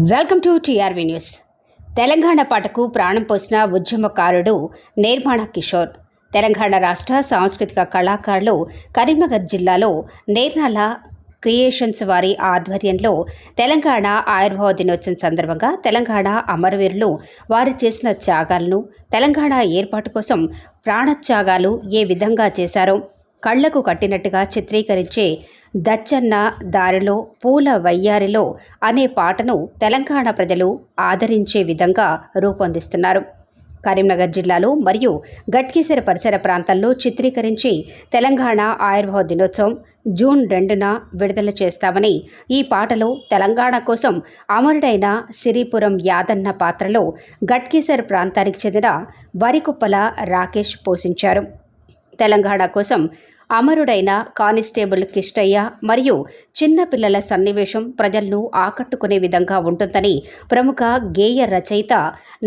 Welcome to TRV news. Telangana పాటకు ప్రాణం పోసిన ఉద్యమకారుడు నిర్మాణ కిషోర్. తెలంగాణ రాష్ట్ర సాంస్కృతిక కళాకారులు కరీంనగర్ జిల్లాలో నేర్నాల క్రియేషన్స్ వారి ఆధ్వర్యంలో తెలంగాణ ఆయుర్భావ దినోత్సవం సందర్భంగా తెలంగాణ అమరవీరులు వారు చేసిన త్యాగాలను తెలంగాణ ఏర్పాటు కోసం ప్రాణత్యాగాలు ఏ విధంగా చేశారో కళ్ళకు కట్టినట్టుగా చిత్రీకరించే దచ్చన్న దారిలో పూల వయ్యారిలో అనే పాటను తెలంగాణ ప్రజలు ఆదరించే విధంగా రూపొందిస్తున్నారు. కరీంనగర్ జిల్లాలో మరియు గట్కేసర పరిసర ప్రాంతాల్లో చిత్రీకరించి తెలంగాణ ఆయుర్వేద దినోత్సవం జూన్ రెండున విడుదల చేస్తామని ఈ పాటలో తెలంగాణ కోసం అమరుడైన సిరిపురం యాదన్న పాత్రలో గట్కేసర్ ప్రాంతానికి చెందిన వరికుప్పల రాకేష్ పోషించారు. తెలంగాణ కోసం అమరుడైన కానిస్టేబుల్ కిష్టయ్య మరియు చిన్నపిల్లల సన్నివేశం ప్రజలను ఆకట్టుకునే విధంగా ఉంటుందని ప్రముఖ గేయ రచయిత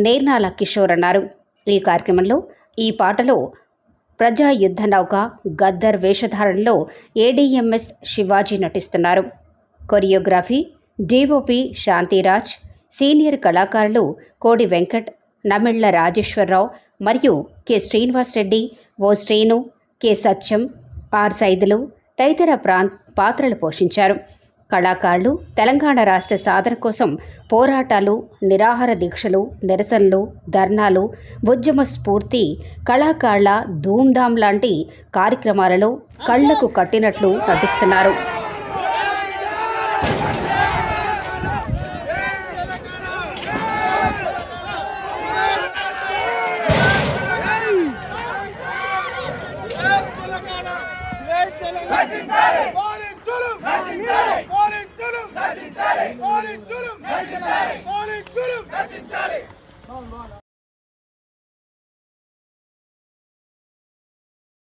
నేర్నాల కిషోర్ అన్నారు. ఈ కార్యక్రమంలో ఈ పాటలో ప్రజా యుద్ధ నౌక గద్దర్ వేషధారణలో ఏడీఎంఎస్ శివాజీ నటిస్తున్నారు. కొరియోగ్రఫీ డిఓపి శాంతిరాజ్ సీనియర్ కళాకారులు కోడి వెంకట్ నమిళ్ళ రాజేశ్వరరావు మరియు K Srinivas Reddy O Srinu K Satyam R Saidulu తదితర ప్రాం పాత్రలు పోషించారు. కళాకారులు తెలంగాణ రాష్ట్ర సాధన కోసం పోరాటాలు నిరాహార దీక్షలు నిరసనలు ధర్నాలు ఉద్యమ స్ఫూర్తి కళాకారుల ధూమ్ధాం లాంటి కార్యక్రమాలలో కళ్ళకు కట్టినట్లు నటిస్తున్నారు. నశించాలి.